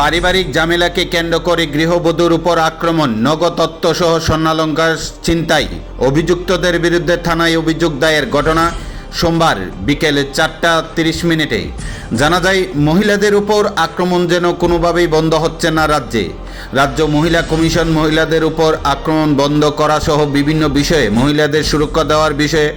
পারিবারিক জামেলাকে কেন্দ্র করে গৃহবধূর উপর আক্রমণ নগতত্ত্ব সহ স্বর্ণালঙ্কার ছিনতাই। অভিযুক্তদের বিরুদ্ধে থানায় অভিযোগ দায়ের ঘটনা সোমবার বিকেলে চারটা তিরিশ মিনিটে। জানা যায়, মহিলাদের উপর আক্রমণ যেন কোনোভাবেই বন্ধ হচ্ছে না রাজ্যে। রাজ্য মহিলা কমিশন মহিলাদের উপর আক্রমণ বন্ধ করা সহ বিভিন্ন বিষয়ে মহিলাদের সুরক্ষা দেওয়ার বিষয়ে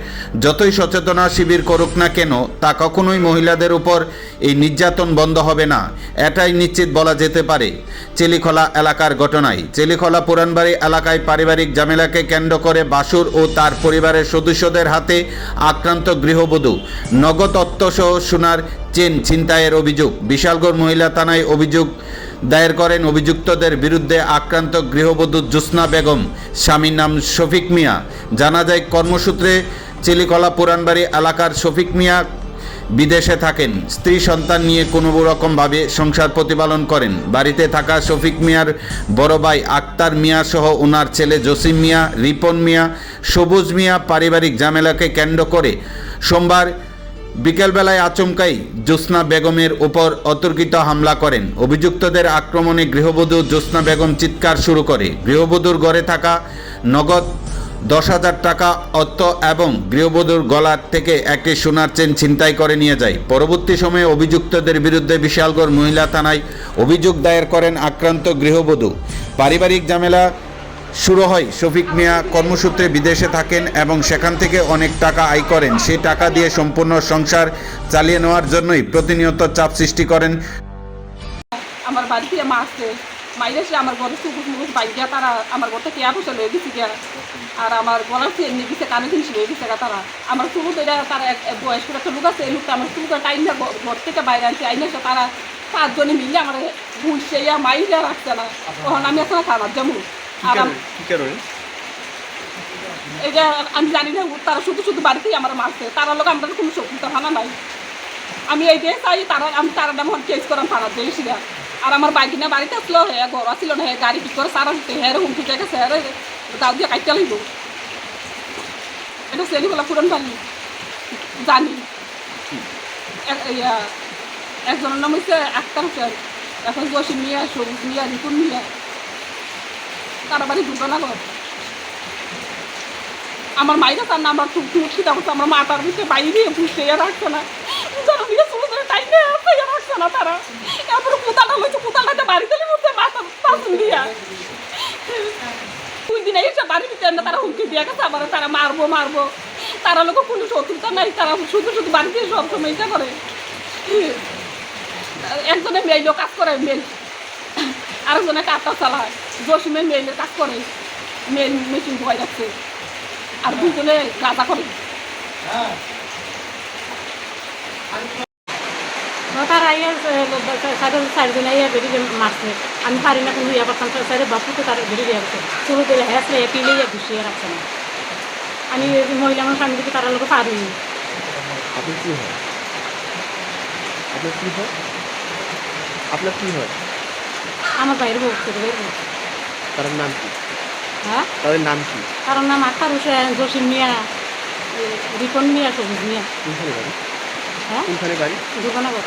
যতই সচেতনা শিবির করুক না কেন, তা কখনোই মহিলাদের উপর এই নির্যাতন বন্ধ হবে না। এটাই নিশ্চিত বলা যেতে পারে। চেলিখলা এলাকার ঘটনায়, চেলিখলা পুরানবাড়ি এলাকায় পারিবারিক ঝামেলাকে কেন্দ্র করে বাসুর ও তার পরিবারের সদস্যদের হাতে আক্রান্ত গৃহবধূ। নগদ অর্থসহ সোনার চেন ছিনতাইয়ের অভিযোগ। বিশালগড় মহিলা থানায় অভিযোগ দায়ের করেন অভিযুক্তদের বিরুদ্ধে আক্রান্ত গৃহবধূ জ্যোৎস্না বেগম। স্বামীর নাম শফিক মিয়া। জানা যায়, কর্মসূত্রে চিলিকলা পুরানবাড়ি এলাকার শফিক মিয়া বিদেশে থাকেন। স্ত্রী সন্তান নিয়ে কোনো রকমভাবে সংসার প্রতিপালন করেন। বাড়িতে থাকা শফিক মিয়ার বড় ভাই আক্তার মিয়া সহ ওনার ছেলে জসিম মিয়া, রিপন মিয়া, সবুজ মিয়া পারিবারিক ঝামেলাকে কেন্দ্র করে সোমবার বিকেলবেলায় আচমকাই জ্যোৎস্না বেগমের উপর অতর্কিত হামলা করেন। অভিযুক্তদের আক্রমণে গৃহবধূ জ্যোৎস্না বেগম চিৎকার শুরু করে। গৃহবধূর ঘরে থাকা নগদ দশ হাজার টাকা, অর্থ এবং গৃহবধূর গলার থেকে একটি সোনার চেন ছিনতাই করে নিয়ে যায়। পরবর্তী সময়ে অভিযুক্তদের বিরুদ্ধে বিশালগড় মহিলা থানায় অভিযোগ দায়ের করেন আক্রান্ত গৃহবধূ। পারিবারিক ঝামেলা শুরু হয়। শফিক মিয়া কর্মসূত্রে বিদেশে থাকেন এবং সেখান থেকে অনেক টাকা আয় করেন। সেই টাকা দিয়ে সম্পূর্ণ সংসার চালিয়ে নেওয়ার জন্যই প্রতিনিয়ত চাপ সৃষ্টি করেন। আমার বাড়িতে মা আসছে। মাইরে এসে আমার ঘরে সুপুস মুখুস বাইক গিয়া তারা আমার ঘরটা কেয়া পয়সা লয়ে গেছে গিয়া। আর আমার গলার চেন নিয়ে গেছে, কানে জিনিস লয়ে গা তারা। আমার সুপুত এটা তারা এক বয়স্ক একটা লোক আছে, এই লোকটা আমার সুপুকে টাইম না ঘর থেকে বাইরে আনছে। আইনে এসে তারা পাঁচজনে মিলে আমার ইয়া মাইরা রাখছে না। তখন আমি এখন খাবার যেমন এই যে আমি জানি না তারা শুধু শুধু বাড়িতেই আমার মারছে তারা লোক আমরা কোনো শত্রুতা হানা নাই। আমি এই দিয়ে চাই তারা আমি তারা নাম কেস করাম থানার দিয়েছি আর আমার বাইক না বাড়িতে আসলো হ্যাঁ ঘর আসছিল না হ্যাঁ গাড়ি ঠিক করে সারা হ্যাঁ হুমকি থেকে স্যার তাও দিয়ে কাইতে লাগবো এটা শ্রেণি বলা পুরন বাড়ি। জানি। এক- একজনের নাম হচ্ছে আক্তার হোসেন। এখন জসিম মিয়া সবুজ মিয়া রিপুন মিয়া। তারা বাড়ি দুর্গনগর আমার মাইরা তার নাম টুক টুক খিদা আমার মাথার ভিতরে বাইরে পুষতে রাখছে না। যারা দিয়ে শুরু করে টাইম রাখছে না তারা। তারপরে কোথাটা হয়েছে কোথাটা বাড়িতে উঠছে মাথা পাশুন দিয়া। দিনে এসে ভিতরে না, তারা হুমকি দিয়ে গেছে তারা মারবো মারবো। তারা লোক কোনো শত্রুতা নাই, তারা শুধু শুধু বাড়িতে করে। একজনে মেইল কাজ করে মেল আরেকজনে কাঠটা চালায়। জসিমে মেইলের কাজ করে মেল মেশিন ধোয়াই যাচ্ছে। আর দুজনে গাঁজা করে। তার আইয়া সাড়ে চারজন আইয়া বেরিয়ে মারছে। আমি পারি না কোনো ইয়া পারতাম সাড়ে বাপুকে তার বেরিয়ে গেছে শুরু করে হ্যাঁ পিলে ইয়া ঘুষিয়ে রাখছে না। আমি মহিলা আমার স্বামী দিকে তার লোক পার। আপনার কি হয়? আপনার কি হয়? আমার বাইরে বউ ছোটো বাইরে তার নাম কি? হ্যাঁ? তাদের নাম কি? কারণ নাম আক্তার হোসেন জসিম মিয়া রিপন মিয়া সবুজ মিয়া। হ্যাঁ? বাড়ি? দুর্গানগর